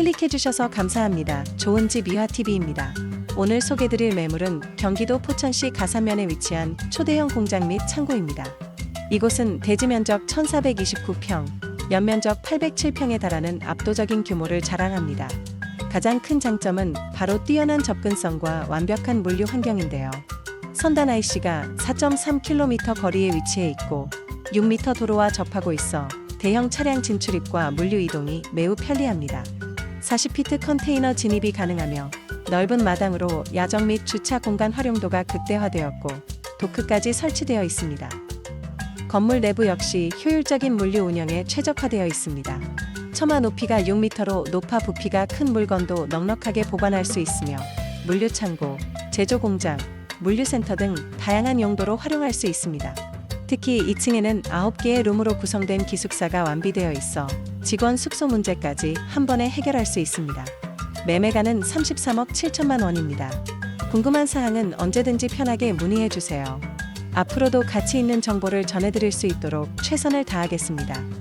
클릭해주셔서 감사합니다. 좋은 집 이화TV입니다. 오늘 소개드릴 매물은 경기도 포천시 가산면에 위치한 초대형 공장 및 창고입니다. 이곳은 대지 면적 1429평, 연면적 807평에 달하는 압도적인 규모를 자랑합니다. 가장 큰 장점은 바로 뛰어난 접근성과 완벽한 물류 환경인데요. 선단 IC가 4.3km 거리에 위치해 있고 6m 도로와 접하고 있어 대형 차량 진출입과 물류 이동이 매우 편리합니다. 40피트 컨테이너 진입이 가능하며 넓은 마당으로 야적 및 주차 공간 활용도가 극대화되었고 도크까지 설치되어 있습니다. 건물 내부 역시 효율적인 물류 운영에 최적화되어 있습니다. 처마 높이가 6m로 높아 부피가 큰 물건도 넉넉하게 보관할 수 있으며 물류 창고, 제조 공장, 물류센터 등 다양한 용도로 활용할 수 있습니다. 특히 2층에는 9개의 룸으로 구성된 기숙사가 완비되어 있어 직원 숙소 문제까지 한 번에 해결할 수 있습니다. 매매가는 33억 7천만 원입니다. 궁금한 사항은 언제든지 편하게 문의해 주세요. 앞으로도 가치 있는 정보를 전해드릴 수 있도록 최선을 다하겠습니다.